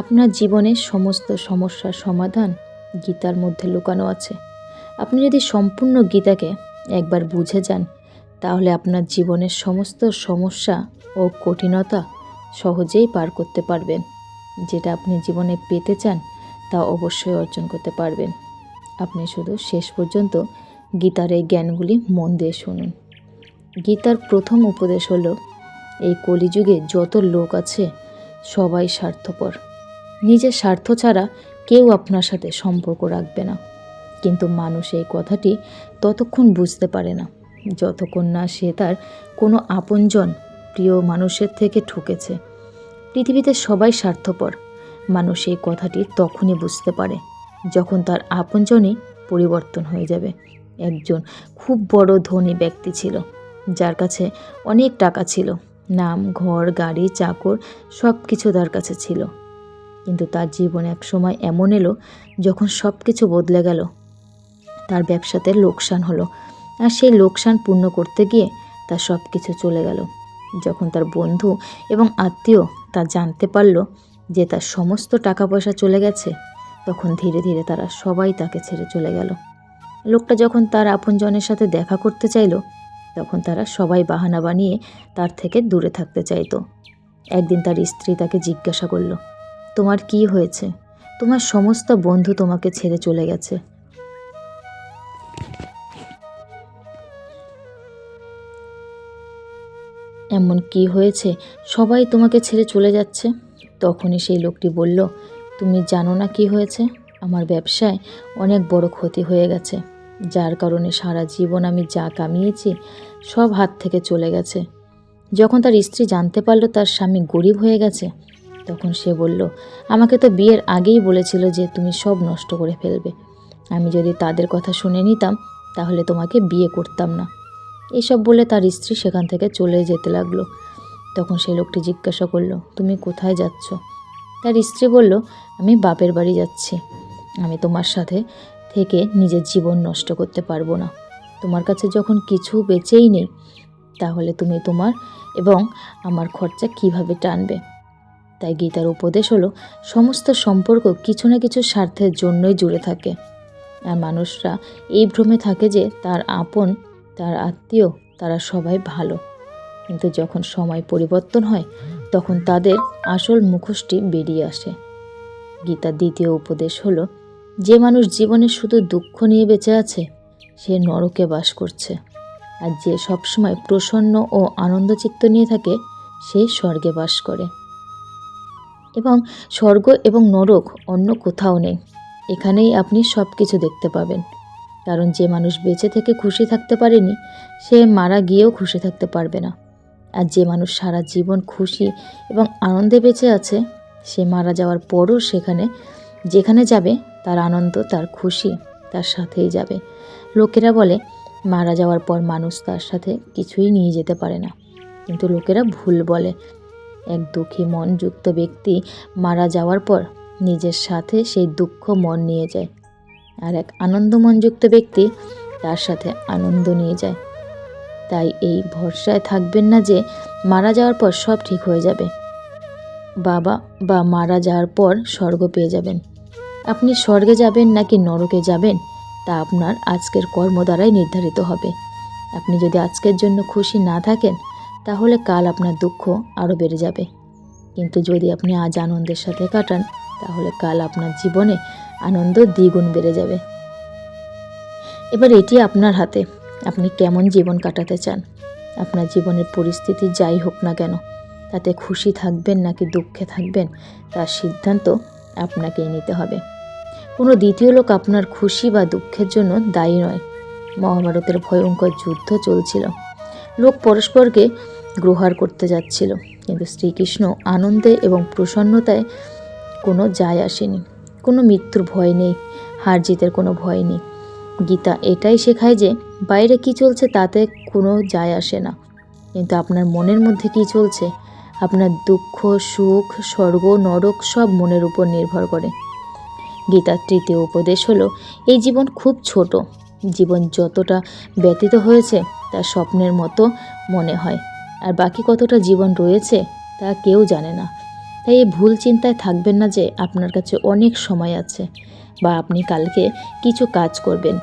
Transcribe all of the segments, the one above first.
আপনার জীবনের সমস্ত সমস্যার সমাধান গীতার মধ্যে লুকানো আছে। আপনি যদি সম্পূর্ণ গীতাকে একবার বুঝে যান, তাহলে আপনার জীবনের সমস্ত সমস্যা ও কঠিনতা সহজেই পার করতে পারবেন। যেটা আপনি জীবনে পেতে চান, তা অবশ্যই অর্জন করতে পারবেন। আপনি শুধু শেষ পর্যন্ত গীতার এই জ্ঞানগুলি মন দিয়ে শুনুন। গীতার প্রথম উপদেশ হলো, এই কলিযুগে যত লোক আছে, সবাই স্বার্থপর। নিজের স্বার্থ ছাড়া কেউ আপনার সাথে সম্পর্ক রাখবে না। কিন্তু মানুষ এই কথাটি ততক্ষণ বুঝতে পারে না, যতক্ষণ না সে তার কোনো আপনজন প্রিয় মানুষের থেকে ঠকেছে। পৃথিবীতে সবাই স্বার্থপর, মানুষ এই কথাটি তখনই বুঝতে পারে, যখন তার আপনজনই পরিবর্তন হয়ে যাবে। একজন খুব বড় ধনী ব্যক্তি ছিল, যার কাছে অনেক টাকা ছিল, নাম, ঘর, গাড়ি, চাকর সব কিছু তার কাছে ছিল। কিন্তু তার জীবন এক সময় এমন এলো যখন সব কিছু বদলে গেল। তার ব্যবসাতে লোকসান হলো আর সেই লোকসান পূর্ণ করতে গিয়ে তার সব কিছু চলে গেল। যখন তার বন্ধু এবং আত্মীয় তা জানতে পারল যে তার সমস্ত টাকা পয়সা চলে গেছে, তখন ধীরে ধীরে তারা সবাই তাকে ছেড়ে চলে গেল। লোকটা যখন তার আপনজনের সাথে দেখা করতে চাইলো, তখন তারা সবাই বাহানা বানিয়ে তার থেকে দূরে থাকতে চাইতো। একদিন তার স্ত্রী তাকে জিজ্ঞাসা করল তোমার কি হয়েছে? তোমার সমস্ত বন্ধু তোমাকে ছেড়ে চলে গেছে। এমন কি হয়েছে? সবাই তোমাকে ছেড়ে চলে যাচ্ছে? তখনই সেই লোকটি বলল, তুমি জানো না কি হয়েছে? আমার ব্যবসায় অনেক বড় ক্ষতি হয়ে গেছে। যার কারণে সারা জীবন আমি যা কামিয়েছি, সব হাত থেকে চলে গেছে। যখন তার স্ত্রী জানতে পারল তার স্বামী গরিব হয়ে গেছে তখন সে বলল, আমাকে তো বিয়ের আগেই বলেছিল যে তুমি সব নষ্ট করে ফেলবে। আমি যদি তাদের কথা শুনে নিতাম, তাহলে তোমাকে বিয়ে করতাম না। এসব বলে তার স্ত্রী সেখান থেকে চলে যেতে লাগল। তখন সেই লোকটি জিজ্ঞাসা করল, তুমি কোথায় যাচ্ছ? তার স্ত্রী বলল, আমি বাপের বাড়ি যাচ্ছি। আমি তোমার সাথে থেকে নিজের জীবন নষ্ট করতে পারব না। তোমার কাছে যখন কিছু বেঁচেই নেই, তাহলে তুমি তোমার এবং আমার খরচা কীভাবে টানবে? তাই গীতার উপদেশ হলো, সমস্ত সম্পর্ক কিছু না কিছু স্বার্থের জন্যই জুড়ে থাকে। আর মানুষরা এই ভ্রমে থাকে যে, তার আপন, তার আত্মীয়, তারা সবাই ভালো। কিন্তু যখন সময় পরিবর্তন হয়, তখন তাদের আসল মুখোশটি বেরিয়ে আসে। গীতার দ্বিতীয় উপদেশ হলো, যে মানুষ জীবনে শুধু দুঃখ নিয়ে বেঁচে আছে, সে নরকে বাস করছে। আর যে সবসময় প্রসন্ন ও আনন্দচিত্ত নিয়ে থাকে, সে স্বর্গে বাস করে। এবং স্বর্গ এবং নরক অন্য কোথাও নেই। এখানেই আপনি সব কিছু দেখতে পাবেন। কারণ যে মানুষ বেঁচে থেকে খুশি থাকতে পারেনি, সে মারা গিয়েও খুশি থাকতে পারবে না। আর যে মানুষ সারা জীবন খুশি এবং আনন্দে বেঁচে আছে, সে মারা যাওয়ার পরও সেখানে, যেখানে যাবে, তার আনন্দ, তার খুশি, তার সাথেই যাবে। লোকেরা বলে, মারা যাওয়ার পর মানুষ তার সাথে কিছুই নিয়ে যেতে পারে না। কিন্তু লোকেরা ভুল বলে। এক দুঃখী মনযুক্ত ব্যক্তি মারা যাওয়ার পর নিজের সাথে সেই দুঃখ মন নিয়ে যায়। আর এক আনন্দমনযুক্ত ব্যক্তি তার সাথে আনন্দ নিয়ে যায়। তাই এই ভরসায় থাকবেন না যে মারা যাওয়ার পর সব ঠিক হয়ে যাবে। বাবা বা মারা যাওয়ার পর স্বর্গ পেয়ে যাবেন। আপনি স্বর্গে যাবেন নাকি নরকে যাবেন, তা আপনার আজকের কর্ম দ্বারাই নির্ধারিত হবে। আপনি যদি আজকের জন্য খুশি না থাকেন তাহলে কাল আপনার দুঃখ আরও বেড়ে যাবে। কিন্তু যদি আপনি আজ আনন্দের সাথে কাটান, তাহলে কাল আপনার জীবনে আনন্দ দ্বিগুণ বেড়ে যাবে। এবার এটি আপনার হাতে। আপনি কেমন জীবন কাটাতে চান? আপনার জীবনের পরিস্থিতি যাই হোক না কেন, তাতে খুশি থাকবেন নাকি দুঃখে থাকবেন, তার সিদ্ধান্ত আপনাকেই নিতে হবে। কোনো দ্বিতীয় লোক আপনার খুশি বা দুঃখের জন্য দায়ী নয়। মহাভারতের ভয়ঙ্কর যুদ্ধ চলছিল। লোক পরস্পরকে গ্রহার করতে যাচ্ছিল। কিন্তু শ্রীকৃষ্ণ আনন্দে এবং প্রসন্নতায় কোনো যায় আসেনি। কোনো মৃত্যুর ভয় নেই, হার জিতের কোনো ভয় নেই। গীতা এটাই শেখায় যে, বাইরে কি চলছে তাতে কোনো যায় আসে না। কিন্তু আপনার মনের মধ্যে কি চলছে? আপনার দুঃখ, সুখ, স্বর্গ, নরক সব মনের উপর নির্ভর করে। গীতার তৃতীয় উপদেশ হলো, এই জীবন খুব ছোট। জীবন যতটা ব্যতীত হয়েছে, তা স্বপ্নের মতো মনে হয়। আর বাকি কতটা জীবন রয়েছে তা কেউ জানে না। তাই এই ভুল চিন্তায় থাকবেন না যে আপনার কাছে অনেক সময় আছে বা আপনি কালকে কিছু কাজ করবেন।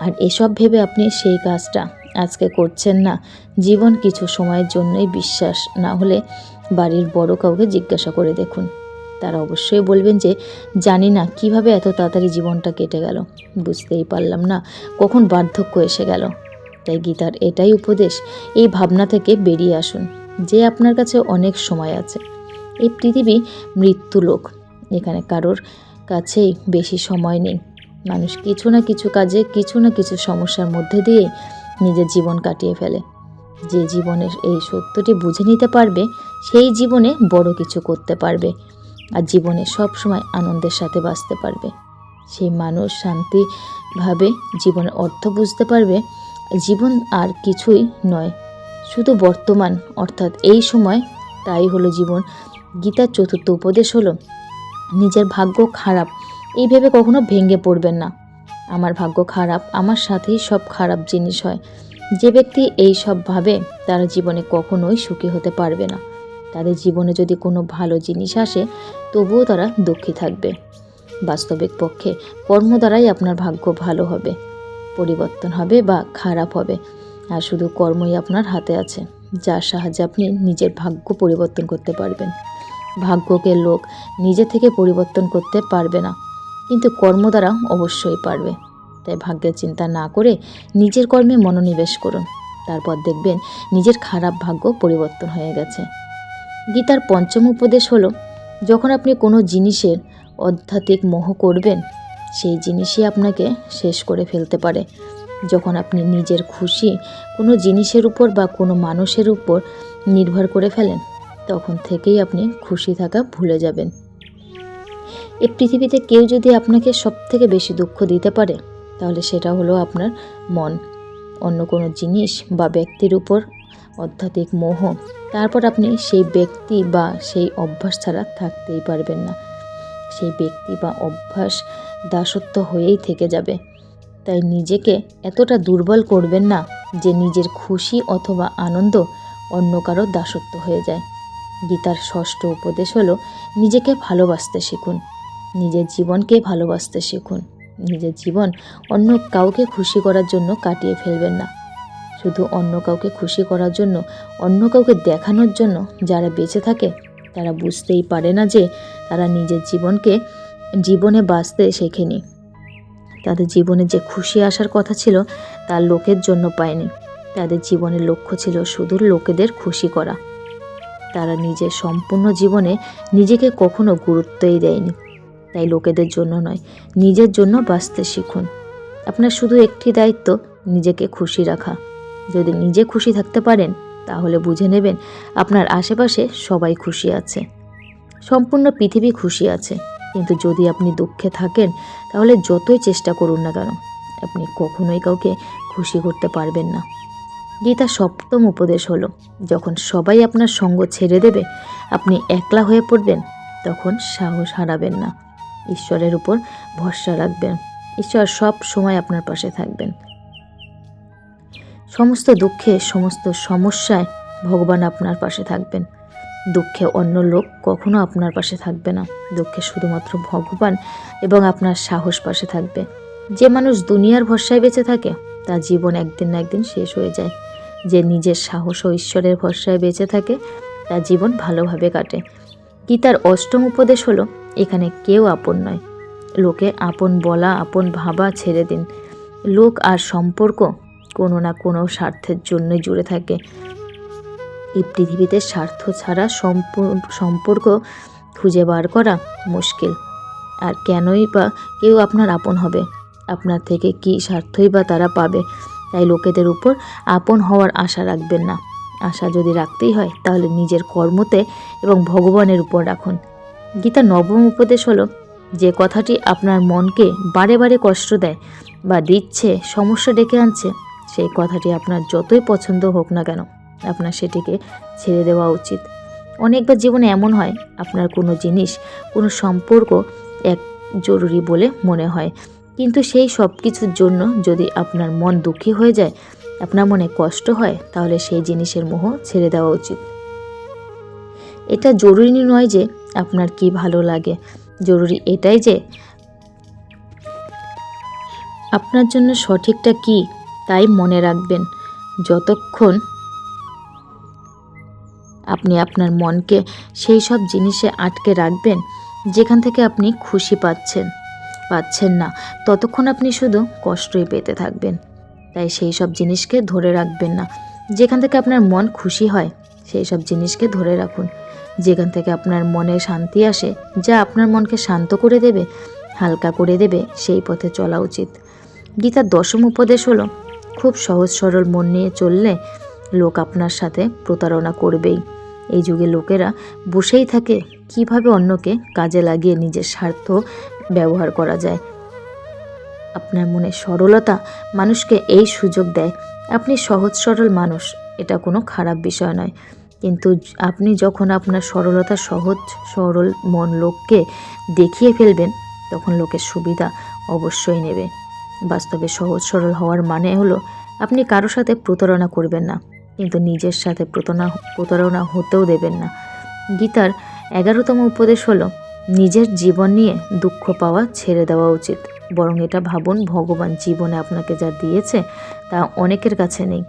আর এসব ভেবে আপনি সেই কাজটা আজকে করছেন না। জীবন কিছু সময়ের জন্যই বিশ্বাস না হলে বাড়ির বড় কাউকে জিজ্ঞাসা করে দেখুন। তারা অবশ্যই বলবেন যে, জানি না কীভাবে এত তাড়াতাড়ি জীবনটা কেটে গেল। বুঝতেই পারলাম না কখন বার্ধক্য এসে গেল। তাই গীতার এটাই উপদেশ, এই ভাবনা থেকে বেরিয়ে আসুন, যে আপনার কাছে অনেক সময় আছে। এই পৃথিবী মৃত্যু লোক এখানে কারোর কাছেই বেশি সময় নেই। মানুষ কিছু না কিছু কাজে, কিছু না কিছু সমস্যার মধ্যে দিয়ে নিজের জীবন কাটিয়ে ফেলে। যে জীবনের এই সত্যটি বুঝে নিতে পারবে, সেই জীবনে বড় কিছু করতে পারবে আর জীবনে সব সময় আনন্দের সাথে বাঁচতে পারবে। সেই মানুষ শান্তিভাবে জীবনের অর্থ বুঝতে পারবে জীবন আর কিছুই নয়। শুধু বর্তমান, অর্থাৎ এই সময়। তাই হলো জীবন। গীতার চতুর্থ উপদেশ হলো, নিজের ভাগ্য খারাপ, এই ভেবে কখনো ভেঙে পড়বেন না। আমার ভাগ্য খারাপ, আমার সাথেই সব খারাপ জিনিস হয়। যে ব্যক্তি এই সব ভাবে, তারা জীবনে কখনোই সুখী হতে পারবে না। তাদের জীবনে যদি কোনো ভালো জিনিস আসে, তবুও তারা দুঃখী থাকবে। বাস্তবিক পক্ষে, কর্ম দ্বারাই আপনার ভাগ্য ভালো হবে। পরিবর্তন হবে বা খারাপ হবে। আর শুধু কর্মই আপনার হাতে আছে, যার সাহায্যে আপনি নিজের ভাগ্য পরিবর্তন করতে পারবেন। ভাগ্যকে লোক নিজে থেকে পরিবর্তন করতে পারবে না, কিন্তু কর্ম দ্বারা অবশ্যই পারবে। তাই ভাগ্যের চিন্তা না করে নিজের কর্মে মনোনিবেশ করুন। তারপর দেখবেন নিজের খারাপ ভাগ্য পরিবর্তন হয়ে গেছে। গীতার পঞ্চম উপদেশ হলো, যখন আপনি কোনো জিনিসের আধ্যাত্মিক মোহ করবেন সেই জিনিসই আপনাকে শেষ করে ফেলতে পারে। যখন আপনি নিজের খুশি কোনো জিনিসের উপর বা কোনো মানুষের উপর নির্ভর করে ফেলেন, তখন থেকেই আপনি খুশি থাকা ভুলে যাবেন। এই পৃথিবীতে কেউ যদি আপনাকে সব থেকে বেশি দুঃখ দিতে পারে, তাহলে সেটা হলো আপনার মন। অন্য কোনো জিনিস বা ব্যক্তির উপর আধ্যাত্মিক মোহ, তারপর আপনি সেই ব্যক্তি বা সেই অভ্যাস ছাড়া থাকতেই পারবেন না। সেই ব্যক্তি বা অভ্যাস দাসত্ব হয়েই থেকে যাবে। তাই নিজেকে এতটা দুর্বল করবেন না যে নিজের খুশি অথবা আনন্দ অন্য কারও দাসত্ব হয়ে যায়। গীতার ষষ্ঠ উপদেশ হলো, নিজেকে ভালোবাসতে শিখুন। নিজের জীবনকে ভালোবাসতে শিখুন। নিজের জীবন অন্য কাউকে খুশি করার জন্য কাটিয়ে ফেলবেন না। শুধু অন্য কাউকে খুশি করার জন্য, অন্য কাউকে দেখানোর জন্য যারা বেঁচে থাকে তারা বুঝতেই পারে না যে তারা নিজের জীবনকে, জীবনে বাঁচতে শেখেনি। তাদের জীবনে যে খুশি আসার কথা ছিল, তা লোকের জন্য পায়নি। তাদের জীবনের লক্ষ্য ছিল শুধু লোকেদের খুশি করা। তারা নিজের সম্পূর্ণ জীবনে নিজেকে কখনো গুরুত্বই দেয়নি। তাই লোকেদের জন্য নয়, নিজের জন্য বাঁচতে শিখুন। আপনার শুধু একটি দায়িত্ব, নিজেকে খুশি রাখা। যদি নিজে খুশি থাকতে পারেন তাহলে বুঝে নেবেন আপনার আশেপাশে সবাই খুশি আছে। সম্পূর্ণ পৃথিবী খুশি আছে। কিন্তু যদি আপনি দুঃখে থাকেন, তাহলে যতই চেষ্টা করুন না কেন, আপনি কখনোই কাউকে খুশি করতে পারবেন না। গীতা সপ্তম উপদেশ হলো, যখন সবাই আপনার সঙ্গ ছেড়ে দেবে, আপনি একলা হয়ে পড়বেন, তখন সাহস হারাবেন না। ঈশ্বরের উপর ভরসা রাখবেন। ঈশ্বর সব সময় আপনার পাশে থাকবেন। সমস্ত দুঃখে, সমস্ত সমস্যায় ভগবান আপনার পাশে থাকবেন। দুঃখে অন্য লোক কখনো আপনার পাশে থাকবে না। দুঃখে শুধুমাত্র ভগবান এবং আপনার সাহস পাশে থাকবে। যে মানুষ দুনিয়ার ভরসায় বেঁচে থাকে, তার জীবন একদিন না একদিন শেষ হয়ে যায়। যে নিজের সাহস ও ঈশ্বরের ভরসায় বেঁচে থাকে, তার জীবন ভালোভাবে কাটে। গীতার অষ্টম উপদেশ হলো, এখানে কেউ আপন নয়। লোকে আপন বলা, আপন ভাবা ছেড়ে দিন। লোক আর সম্পর্ক কোনো না কোনো স্বার্থের জন্যই জুড়ে থাকে। এই পৃথিবীতে স্বার্থ ছাড়া সম্পর্ক খুঁজে বার করা মুশকিল। আর কেনই বা কেউ আপনার আপন হবে? আপনার থেকে কি স্বার্থই বা তারা পাবে? তাই লোকেদের উপর আপন হওয়ার আশা রাখবেন না। আশা যদি রাখতেই হয়, তাহলে নিজের কর্মতে এবং ভগবানের উপর রাখুন। গীতা নবম উপদেশ হলো, যে কথাটি আপনার মনকে বারে বারে কষ্ট দেয় বা দিচ্ছে, সমস্যা ডেকে আনছে সেই কথাটি আপনার যতই পছন্দ হোক না কেন, আপনার সেটিকে ছেড়ে দেওয়া উচিত। অনেকবার জীবনে এমন হয়, আপনার কোনো জিনিস, কোনো সম্পর্ক এক জরুরি বলে মনে হয়। কিন্তু সেই সব কিছুর জন্য যদি আপনার মন দুঃখী হয়ে যায়, আপনার মনে কষ্ট হয়, তাহলে সেই জিনিসের মোহ ছেড়ে দেওয়া উচিত। এটা জরুরি নয় যে আপনার কি ভালো লাগে। জরুরি এটাই যে আপনার জন্য সঠিকটা কি তাই মনে রাখবেন, যতক্ষণ আপনি আপনার মনকে সেই সব জিনিসে আটকে রাখবেন, যেখান থেকে আপনি খুশি পাচ্ছেন পাচ্ছেন না, ততক্ষণ আপনি শুধু কষ্টই পেতে থাকবেন। তাই সেই সব জিনিসকে ধরে রাখবেন না। যেখান থেকে আপনার মন খুশি হয়, সেই সব জিনিসকে ধরে রাখুন। যেখান থেকে আপনার মনে শান্তি আসে, যা আপনার মনকে শান্ত করে দেবে, হালকা করে দেবে, সেই পথে চলা উচিত। গীতার দশম উপদেশ হলো খুব সহজ সরল মন নিয়ে চললে লোক আপনার সাথে প্রতারণা করবেই। এই যুগে লোকেরা বসেই থাকে কীভাবে অন্যকে কাজে লাগিয়ে নিজের স্বার্থ ব্যবহার করা যায়। আপনার মনে সরলতা মানুষকে এই সুযোগ দেয়, আপনি সহজ সরল মানুষ, এটা কোনো খারাপ বিষয় নয়। কিন্তু আপনি যখন আপনার সরলতা সহজ সরল মন লোককে দেখিয়ে ফেলবেন, তখন লোকের সুবিধা অবশ্যই নেবে। বাস্তবে সহজ, সরল হওয়ার মানে হলো আপনি কারোর সাথে প্রতারণা করবেন না, কিন্তু নিজের সাথে প্রতারণা প্রতারণা হতেও দেবেন না। গীতার এগারোতম উপদেশ হলো, নিজের জীবন নিয়ে দুঃখ পাওয়া ছেড়ে দেওয়া উচিত। বরং এটা ভাবুন, ভগবান জীবনে আপনাকে যা দিয়েছে তা অনেকের কাছে নেই।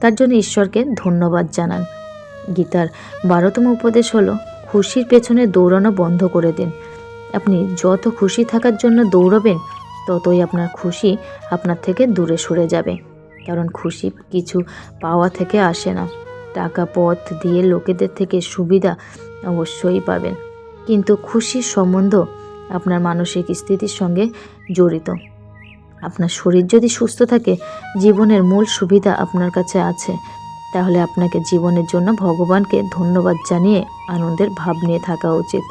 তার জন্য ঈশ্বরকে ধন্যবাদ জানান। গীতার বারোতম উপদেশ হলো, খুশির পেছনে দৌড়ানো বন্ধ করে দিন। আপনি যত খুশি থাকার জন্য দৌড়বেন ততই আপনার খুশি আপনার থেকে দূরে সরে যাবে। কারণ খুশি কিছু পাওয়া থেকে আসে না। টাকা পথ দিয়ে লোকেদের থেকে সুবিধা অবশ্যই পাবেন। কিন্তু খুশির সম্বন্ধ আপনার মানসিক স্থিতির সঙ্গে জড়িত। আপনার শরীর যদি সুস্থ থাকে, জীবনের মূল সুবিধা আপনার কাছে আছে, তাহলে আপনাকে জীবনের জন্য ভগবানকে ধন্যবাদ জানিয়ে আনন্দের ভাব নিয়ে থাকা উচিত।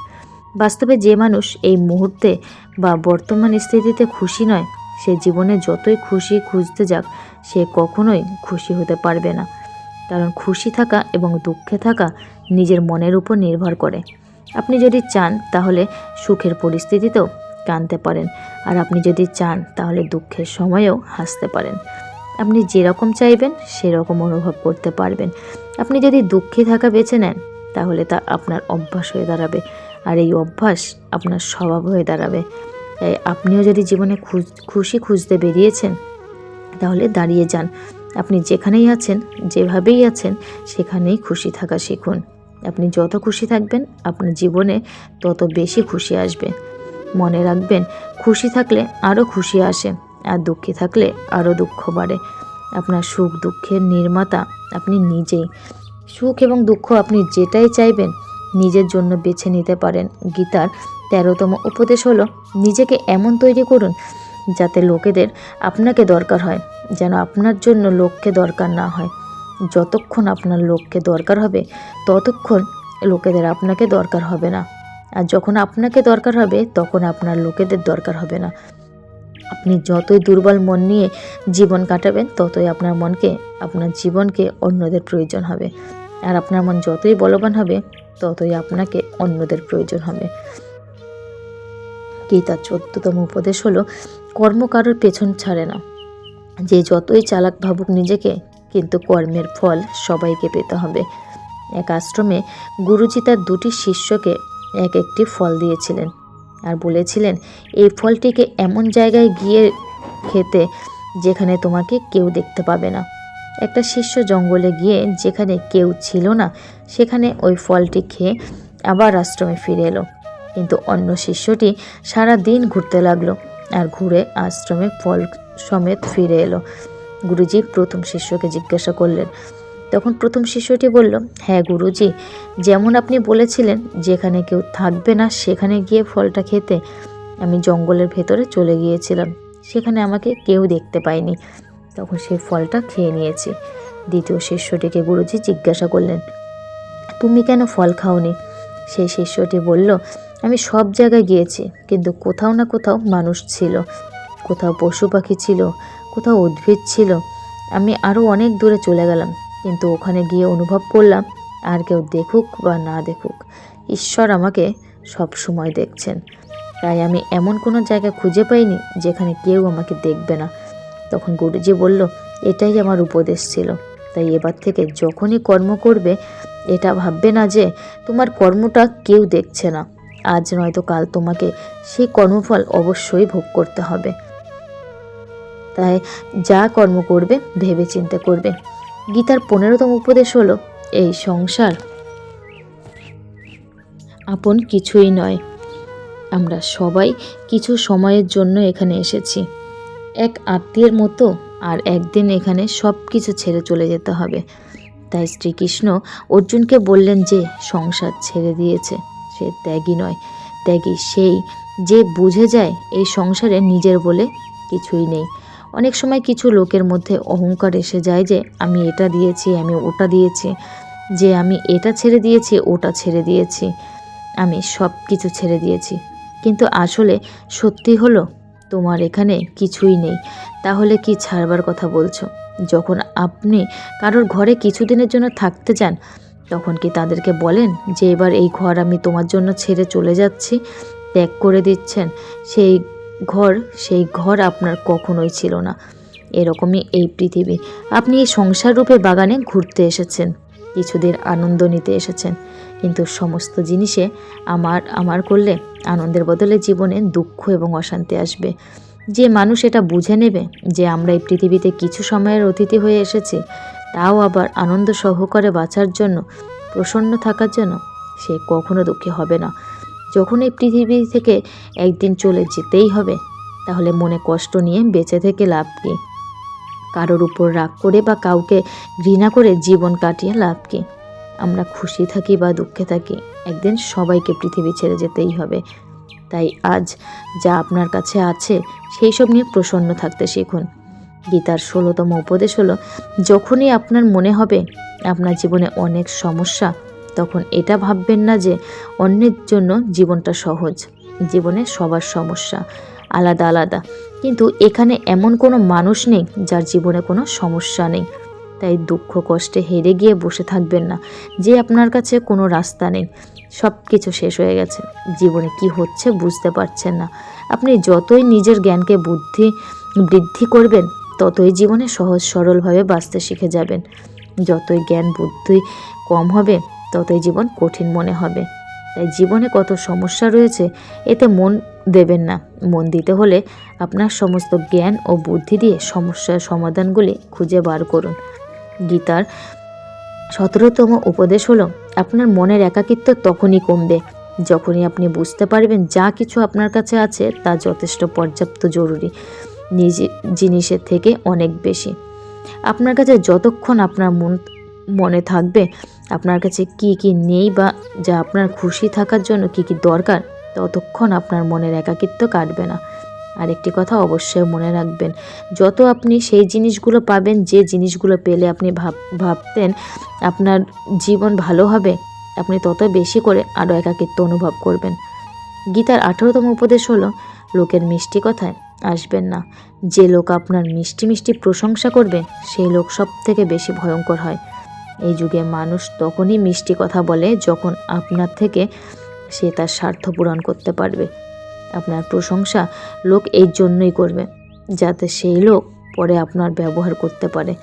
বাস্তবে যে মানুষ এই মুহূর্তে বা বর্তমান স্থিতিতে খুশি নয়, সে জীবনে যতই খুশি খুঁজতে যাক, সে কখনোই খুশি হতে পারবে না। কারণ খুশি থাকা এবং দুঃখে থাকা নিজের মনের উপর নির্ভর করে। আপনি যদি চান, তাহলে সুখের পরিস্থিতিতেও কাঁদতে পারেন। আর আপনি যদি চান, তাহলে দুঃখের সময়েও হাসতে পারেন। আপনি যেরকম চাইবেন, সেরকম অনুভব করতে পারবেন। আপনি যদি দুঃখে থাকা বেছে নেন, তাহলে তা আপনার অভ্যাস হয়ে দাঁড়াবে। আর এই অভ্যাস আপনার স্বভাব হয়ে দাঁড়াবে। তাই আপনিও যদি জীবনে খুশ- খুশি খুঁজতে বেরিয়েছেন, তাহলে দাঁড়িয়ে যান। আপনি যেখানেই আছেন, যেভাবেই আছেন, সেখানেই খুশি থাকা শিখুন। আপনি যত খুশি থাকবেন, আপনার জীবনে তত বেশি খুশি আসবে। মনে রাখবেন, খুশি থাকলে আরও খুশি আসে, আর দুঃখী থাকলে আরও দুঃখ বাড়ে। আপনার সুখ দুঃখের নির্মাতা আপনি নিজেই। সুখ এবং দুঃখ আপনি যেটাই চাইবেন নিজের জন্য বেছে নিতে পারেন। গীতার তেরোতম উপদেশ হলো, নিজেকে এমন তৈরি করুন যাতে লোকেদের আপনাকে দরকার হয়, যেন আপনার জন্য লোককে দরকার না হয়। যতক্ষণ আপনার লোককে দরকার হবে, ততক্ষণ লোকেদের আপনাকে দরকার হবে না। আর যখন আপনাকে দরকার হবে, তখন আপনার লোকেদের দরকার হবে না। আপনি যতই দুর্বল মন নিয়ে জীবন কাটাবেন, ততই আপনার মনকে, আপনার জীবনকে অন্যদের প্রয়োজন হবে। আর আপনার মন যতই বলবান হবে ততই আপনাকে অন্যদের প্রয়োজন হবে। গীতার চোদ্দতম উপদেশ হলো, কর্ম কারোর পেছন ছাড়ে না। যে যতই চালাক ভাবুক নিজেকে, কিন্তু কর্মের ফল সবাইকে পেতে হবে। এক আশ্রমে গুরুজি তার দুটি শিষ্যকে এক একটি ফল দিয়েছিলেন আর বলেছিলেন, এই ফলটিকে এমন জায়গায় গিয়ে খেতে যেখানে তোমাকে কেউ দেখতে পাবে না। একটা শিষ্য জঙ্গলে গিয়ে যেখানে কেউ ছিল না, সেখানে ওই ফলটি খেয়ে আবার আশ্রমে ফিরে এলো। কিন্তু অন্য শিষ্যটি সারা দিন ঘুরতে লাগল আর ঘুরে আশ্রমে ফল সমেত ফিরে এলো। গুরুজি প্রথম শিষ্যকে জিজ্ঞাসা করলেন। তখন প্রথম শিষ্যটি বলল হ্যাঁ গুরুজি, যেমন আপনি বলেছিলেন, যেখানে কেউ থাকবে না, সেখানে গিয়ে ফলটা খেতে। আমি জঙ্গলের ভেতরে চলে গিয়েছিলাম, সেখানে আমাকে কেউ দেখতে পায়নি। তখন সেই ফলটা খেয়ে নিয়েছে। দ্বিতীয় শিষ্যটিকে গুরুজি জিজ্ঞাসা করলেন, তুমি কেন ফল খাওনি? সেই শিষ্যটি বলল, আমি সব জায়গায় গিয়েছি, কিন্তু কোথাও না কোথাও মানুষ ছিল। কোথাও পশু পাখি ছিল, কোথাও উদ্ভিদ ছিল। আমি আরও অনেক দূরে চলে গেলাম, কিন্তু ওখানে গিয়ে অনুভব করলাম, আর কেউ দেখুক বা না দেখুক, ঈশ্বর আমাকে সব সময় দেখছেন। তাই আমি এমন কোনো জায়গা খুঁজে পাইনি, যেখানে কেউ আমাকে দেখবে না। তখন গুরুজি বলল, এটাই আমার উপদেশ ছিল। তাই এবার থেকে যখনই কর্ম করবে, এটা ভাববে না যে তোমার কর্মটা কেউ দেখছে না। আজ নয়তো কাল তোমাকে সেই কর্মফল অবশ্যই ভোগ করতে হবে। তাই যা কর্ম করবে, ভেবে চিন্তে করবে। গীতার পনেরোতম উপদেশ হলো, এই সংসার আপন কিছুই নয়। আমরা সবাই কিছু সময়ের জন্য এখানে এসেছি। এক আত্মীয়ের মতো আর একদিন এখানে সব কিছু ছেড়ে চলে যেতে হবে। তাই শ্রীকৃষ্ণ অর্জুনকে বললেন যে, সংসার ছেড়ে দিয়েছে। সে ত্যাগী নয়। ত্যাগী সেই যে বুঝে যায় এই সংসারে নিজের বলে কিছুই নেই। অনেক সময় কিছু লোকের মধ্যে অহংকার এসে যায় যে, আমি এটা দিয়েছি, আমি ওটা দিয়েছি, যে আমি এটা ছেড়ে দিয়েছি, ওটা ছেড়ে দিয়েছি, আমি সব কিছু ছেড়ে দিয়েছি। কিন্তু আসলে সত্যি হলো তোমার এখানে কিছুই নেই। তাহলে কি ছাড়বার কথা বলছো? যখন আপনি কারোর ঘরে কিছুদিনের জন্য থাকতে চান তখন কি তাদেরকে বলেন যে এবার এই ঘর আমি তোমার জন্য ছেড়ে চলে যাচ্ছি? ত্যাগ করে দিচ্ছেন। সেই ঘর সেই ঘর আপনার কখনোই ছিল না। এরকমই এই পৃথিবী। আপনি এই সংসার রূপে বাগানে ঘুরতে এসেছেন, কিছুদিন আনন্দ নিতে এসেছেন। কিন্তু সমস্ত জিনিসে আমার আমার করলে আনন্দের বদলে জীবনে দুঃখ এবং অশান্তি আসবে। যে মানুষ এটা বুঝে নেবে যে আমরা এই পৃথিবীতে কিছু সময়ের অতিথি হয়ে এসেছি, তাও আবার আনন্দ সহকারে বাঁচার জন্য, প্রসন্ন থাকার জন্য, সে কখনো দুঃখী হবে না। যখন এই পৃথিবী থেকে একদিন চলে যেতেই হবে, তাহলে মনে কষ্ট নিয়ে বেঁচে থেকে লাভ কী? কারোর উপর রাগ করে বা কাউকে ঘৃণা করে জীবন কাটিয়ে লাভ কী? আমরা খুশি থাকি বা দুঃখে থাকি, একদিন সবাইকে পৃথিবী ছেড়ে যেতেই হবে। তাই আজ যা আপনার কাছে আছে, সেই সব নিয়ে প্রসন্ন থাকতে শিখুন। গীতার ষোলোতম উপদেশ হলো, যখনই আপনার মনে হবে আপনার জীবনে অনেক সমস্যা, তখন এটা ভাববেন না যে অন্যের জন্য জীবনটা সহজ। জীবনে সবার সমস্যা আলাদা আলাদা। কিন্তু এখানে এমন কোনো মানুষ নেই যার জীবনে কোনো সমস্যা নেই। তাই দুঃখ কষ্টে হেরে গিয়ে বসে থাকবেন না। যে আপনার কাছে কোনো রাস্তা নেই সব কিছু শেষ হয়ে গেছে। জীবনে কি হচ্ছে বুঝতে পারছেন না। আপনি যতই নিজের জ্ঞানকে বুদ্ধি, বৃদ্ধি করবেন, ততই জীবনে সহজ সরলভাবে বাঁচতে শিখে যাবেন। যতই জ্ঞান, বুদ্ধি কম হবে, ততই জীবন কঠিন মনে হবে। তাই জীবনে কত সমস্যা রয়েছে, এতে মন দেবেন না। মন দিতে হলে আপনার সমস্ত জ্ঞান ও বুদ্ধি দিয়ে সমস্যার সমাধানগুলি খুঁজে বার করুন। গীতার সতেরোতম উপদেশ হলো, আপনার মনের একাকিত্ব তখনই কমবে। যখনই আপনি বুঝতে পারবেন যা কিছু আপনার কাছে আছে, তা যথেষ্ট পর্যাপ্ত জরুরি। নিজে, জিনিসের থেকে অনেক বেশি। আপনার কাছে যতক্ষণ আপনার মন, মনে থাকবে, আপনার কাছে কি কি নেই বা যা আপনার খুশি থাকার জন্য কি কি দরকার, ততক্ষণ আপনার মনের একাকিত্ব কাটবে না। আরেকটি কথা অবশ্যই মনে রাখবেন, যত আপনি সেই জিনিসগুলো পাবেন, যে জিনিসগুলো পেলে আপনি ভাব, ভাবতেন আপনার জীবন ভালো হবে, আপনি তত বেশি করে আরও একাকিত্ব অনুভব করবেন। গীতার আঠেরোতম উপদেশ হলো, লোকের মিষ্টি কথায় আসবেন না। যে লোক আপনার মিষ্টি মিষ্টি প্রশংসা করবে সেই লোক সব থেকে বেশি ভয়ঙ্কর হয়। এই যুগে মানুষ তখনই মিষ্টি কথা বলে, যখন আপনার থেকে সে তার স্বার্থ পূরণ করতে পারবে। আপনার প্রশংসা লোক এই জন্যই করবে, যাতে সেই লোক পরে আপনার ব্যবহার করতে পারে।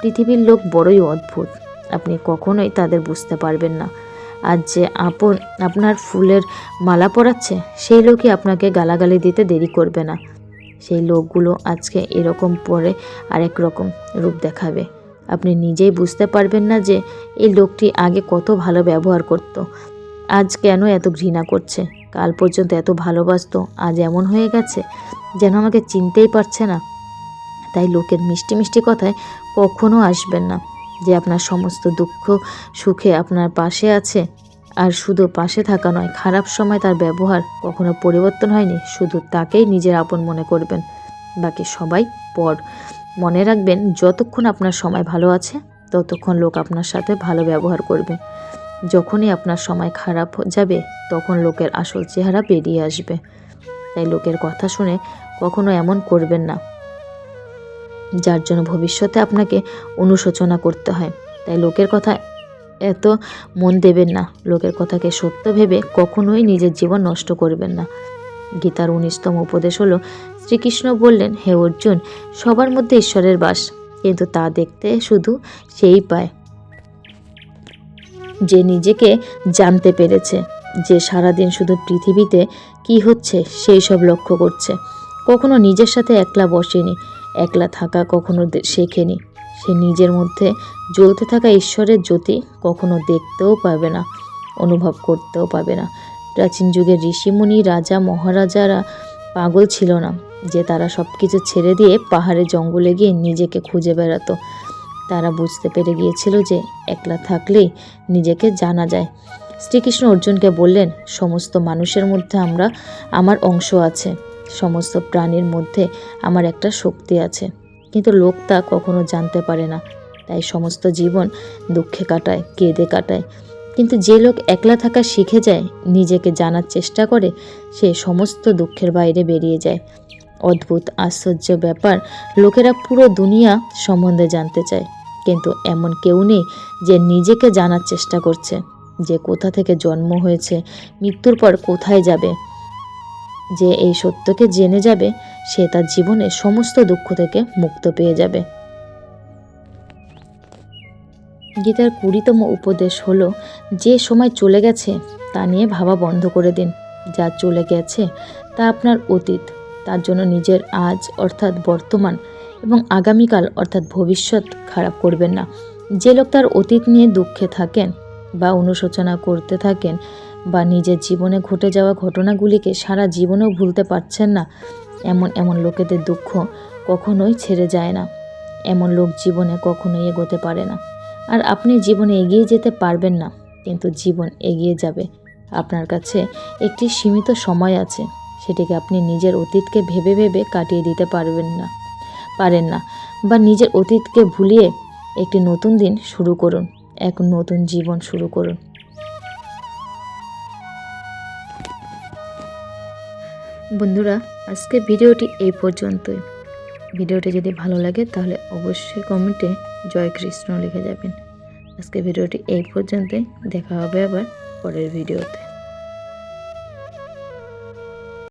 পৃথিবীর লোক বড়ই অদ্ভুত, আপনি কখনোই তাদের বুঝতে পারবেন না। আর যে আপন আপনার ফুলের মালা পরাচ্ছে, সেই লোকই আপনাকে গালাগালি দিতে দেরি করবে না। সেই লোকগুলো আজকে এরকম পরে আরেক রকম রূপ দেখাবে। আপনি নিজেই বুঝতে পারবেন না যে এই লোকটি আগে কত ভালো ব্যবহার করত, আজ কেন এত ঘৃণা করছে। কাল পর্যন্ত এত ভালোবাসতো, আজ এমন হয়ে গেছে যেন আমাকে চিনতেই পারছে না। তাই লোকের মিষ্টি মিষ্টি কথায় কখনো আসবেন না যে আপনার সমস্ত দুঃখ সুখে আপনার পাশে আছে। আর শুধু পাশে থাকা নয়, খারাপ সময় তার ব্যবহার কখনো পরিবর্তন হয়নি, শুধু তাকেই নিজের আপন মনে করবেন। বাকি সবাই পর। মনে রাখবেন, যতক্ষণ আপনার সময় ভালো আছে, ততক্ষণ লোক আপনার সাথে ভালো ব্যবহার করবে। যখনই আপনার সময় খারাপ যাবে, তখন লোকের আসল চেহারা বেরিয়ে আসবে। তাই লোকের কথা শুনে কখনো এমন করবেন না। যার জন্য ভবিষ্যতে আপনাকে অনুশোচনা করতে হয়। তাই লোকের কথা এত মন দেবেন না। লোকের কথাকে সত্য ভেবে কখনোই নিজের জীবন নষ্ট করবেন না। গীতার উনিশতম উপদেশ হলো, শ্রীকৃষ্ণ বললেন, হে অর্জুন, সবার মধ্যে ঈশ্বরের বাস। কিন্তু তা দেখতে শুধু সেই পায়। যে নিজেকে জানতে পেরেছে যে সারাদিন শুধু পৃথিবীতে কি হচ্ছে সেই সব লক্ষ্য করছে। কখনো নিজের সাথে একলা বসেনি, একলা থাকা কখনো শেখেনি। সে নিজের মধ্যে জ্বলতে থাকা ঈশ্বরের জ্যোতি কখনো দেখতেও পাবে না, অনুভব করতেও পাবে না। প্রাচীন যুগের ঋষিমুনি, রাজা, মহারাজারা পাগল ছিল না যে তারা সব কিছু ছেড়ে দিয়ে পাহাড়ে জঙ্গলে গিয়ে নিজেকে খুঁজে বেড়াতো। তারা বুঝতে পেরে গিয়েছিল যে একলা থাকলেই নিজেকে জানা যায়। শ্রীকৃষ্ণ অর্জুনকে বললেন, সমস্ত মানুষের মধ্যে আমরা, আমার অংশ আছে। সমস্ত প্রাণীর মধ্যে আমার একটা শক্তি আছে। কিন্তু লোক তা কখনো জানতে পারে না। তাই সমস্ত জীবন দুঃখে কাটায়, কেঁদে কাটায়। কিন্তু যে লোক একলা থাকা শিখে যায়, নিজেকে জানার চেষ্টা করে, সে সমস্ত দুঃখের বাইরে বেরিয়ে যায়। অদ্ভুত, আশ্চর্য ব্যাপার। লোকেরা পুরো দুনিয়া সম্বন্ধে জানতে চায়। কিন্তু এমন কেউ নেই যে নিজেকে জানার চেষ্টা করছে। যে কোথা থেকে জন্ম হয়েছে, মৃত্যুর পর কোথায় যাবে, যে এই সত্যকে জেনে যাবে, সে তার জীবনে সমস্ত দুঃখ থেকে মুক্ত পেয়ে যাবে। গীতার কুড়িতম উপদেশ হলো, যে সময় চলে গেছে, তা নিয়ে ভাবা বন্ধ করে দিন। যা চলে গেছে, তা আপনার অতীত। তার জন্য নিজের আজ অর্থাৎ বর্তমান এবং আগামীকাল অর্থাৎ ভবিষ্যৎ খারাপ করবেন না। যে লোক তার অতীত নিয়ে দুঃখে থাকেন বা অনুশোচনা করতে থাকেন বা নিজের জীবনে ঘটে যাওয়া ঘটনাগুলিকে সারা জীবনেও ভুলতে পারছেন না, এমন এমন লোকেদের দুঃখ কখনোই ছেড়ে যায় না। এমন লোক জীবনে কখনোই এগোতে পারে না। আর আপনি জীবনে এগিয়ে যেতে পারবেন না, কিন্তু জীবন এগিয়ে যাবে। আপনার কাছে একটি সীমিত সময় আছে। সেটিকে আপনি নিজের অতীতকে ভেবে ভেবে কাটিয়ে দিতে পারবেন না, পারেন না বা নিজের অতীতকে ভুলিয়ে একটি নতুন দিন শুরু করুন, এক নতুন জীবন শুরু করুন। বন্ধুরা আজকে ভিডিওটি এই পর্যন্তই। ভিডিওটি যদি ভালো লাগে তাহলে অবশ্যই কমেন্টে জয় কৃষ্ণ লিখে যাবেন। আজকে ভিডিওটি এই পর্যন্তই, দেখা হবে আবার পরের ভিডিওতে।